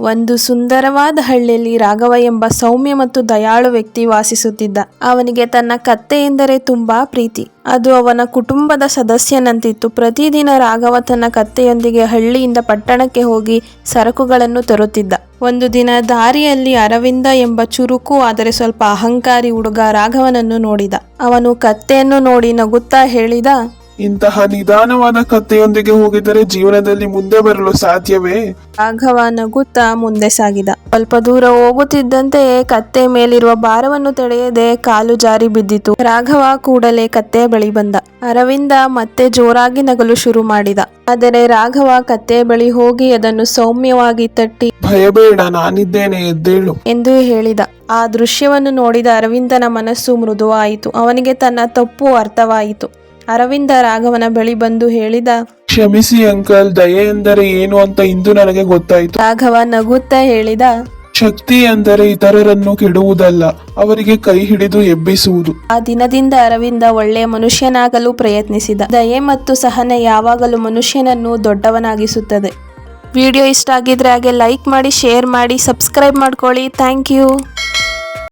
ಒಂದು ಸುಂದರವಾದ ಹಳ್ಳಿಯಲ್ಲಿ ರಾಘವ ಎಂಬ ಸೌಮ್ಯ ಮತ್ತು ದಯಾಳು ವ್ಯಕ್ತಿ ವಾಸಿಸುತ್ತಿದ್ದ. ಅವನಿಗೆ ತನ್ನ ಕತ್ತೆ ಎಂದರೆ ತುಂಬಾ ಪ್ರೀತಿ. ಅದು ಅವನ ಕುಟುಂಬದ ಸದಸ್ಯನಂತಿತ್ತು. ಪ್ರತಿದಿನ ರಾಘವ ತನ್ನ ಕತ್ತೆಯೊಂದಿಗೆ ಹಳ್ಳಿಯಿಂದ ಪಟ್ಟಣಕ್ಕೆ ಹೋಗಿ ಸರಕುಗಳನ್ನು ತರುತ್ತಿದ್ದ. ಒಂದು ದಿನ ದಾರಿಯಲ್ಲಿ ಅರವಿಂದ ಎಂಬ ಚುರುಕು, ಆದರೆ ಸ್ವಲ್ಪ ಅಹಂಕಾರಿ ಹುಡುಗ ರಾಘವನನ್ನು ನೋಡಿದ. ಅವನು ಕತ್ತೆಯನ್ನು ನೋಡಿ ನಗುತ್ತಾ ಹೇಳಿದ ಇಂತಹ ನಿಧಾನವಾದ ಕಥೆಯೊಂದಿಗೆ ಹೋಗಿದರೆ ಜೀವನದಲ್ಲಿ ಮುಂದೆ ಬರಲು ಸಾಧ್ಯವೇ? ರಾಘವ ನಗುತ್ತಾ ಮುಂದೆ ಸಾಗಿದ. ಸ್ವಲ್ಪ ದೂರ ಹೋಗುತ್ತಿದ್ದಂತೆ ಕತ್ತೆ ಮೇಲಿರುವ ಭಾರವನ್ನು ತಡೆಯದೆ ಕಾಲು ಜಾರಿ ಬಿದ್ದಿತು. ರಾಘವ ಕೂಡಲೇ ಕತ್ತೆ ಬಳಿ ಬಂದ. ಅರವಿಂದ ಮತ್ತೆ ಜೋರಾಗಿ ನಗಲು ಶುರು ಮಾಡಿದ. ಆದರೆ ರಾಘವ ಕತ್ತೆ ಬಳಿ ಹೋಗಿ ಅದನ್ನು ಸೌಮ್ಯವಾಗಿ ತಟ್ಟಿ ಭಯಬೇಡ ನಾನಿದ್ದೇನೆ ಎದ್ದೇಳು ಎಂದು ಹೇಳಿದ. ಆ ದೃಶ್ಯವನ್ನು ನೋಡಿದ ಅರವಿಂದನ ಮನಸ್ಸು ಮೃದುವಾಯಿತು. ಅವನಿಗೆ ತನ್ನ ತಪ್ಪು ಅರ್ಥವಾಯಿತು. ಅರವಿಂದ ರಾಘವನ ಬಳಿ ಬಂದು ಹೇಳಿದ ಕ್ಷಮಿಸಿ ಅಂಕಲ್ ದಯೆ ಎಂದರೆ ಏನು ಅಂತ ಇಂದು ನನಗೆ ಗೊತ್ತಾಯಿತು. ರಾಘವ ನಗುತ್ತಾ ಹೇಳಿದ ಶಕ್ತಿ ಎಂದರೆ ಇತರರನ್ನು ಕೆಡುವುದಲ್ಲ ಅವರಿಗೆ ಕೈ ಹಿಡಿದು ಎಬ್ಬಿಸುವುದು. ಆ ದಿನದಿಂದ ಅರವಿಂದ ಒಳ್ಳೆಯ ಮನುಷ್ಯನಾಗಲು ಪ್ರಯತ್ನಿಸಿದ. ದಯೆ ಮತ್ತು ಸಹನೆ ಯಾವಾಗಲೂ ಮನುಷ್ಯನನ್ನು ದೊಡ್ಡವನಾಗಿಸುತ್ತದೆ. ವಿಡಿಯೋ ಇಷ್ಟ ಆಗಿದ್ರೆ ಹಾಗೆ ಲೈಕ್ ಮಾಡಿ ಶೇರ್ ಮಾಡಿ ಸಬ್ಸ್ಕ್ರೈಬ್ ಮಾಡ್ಕೊಳ್ಳಿ. Thank you.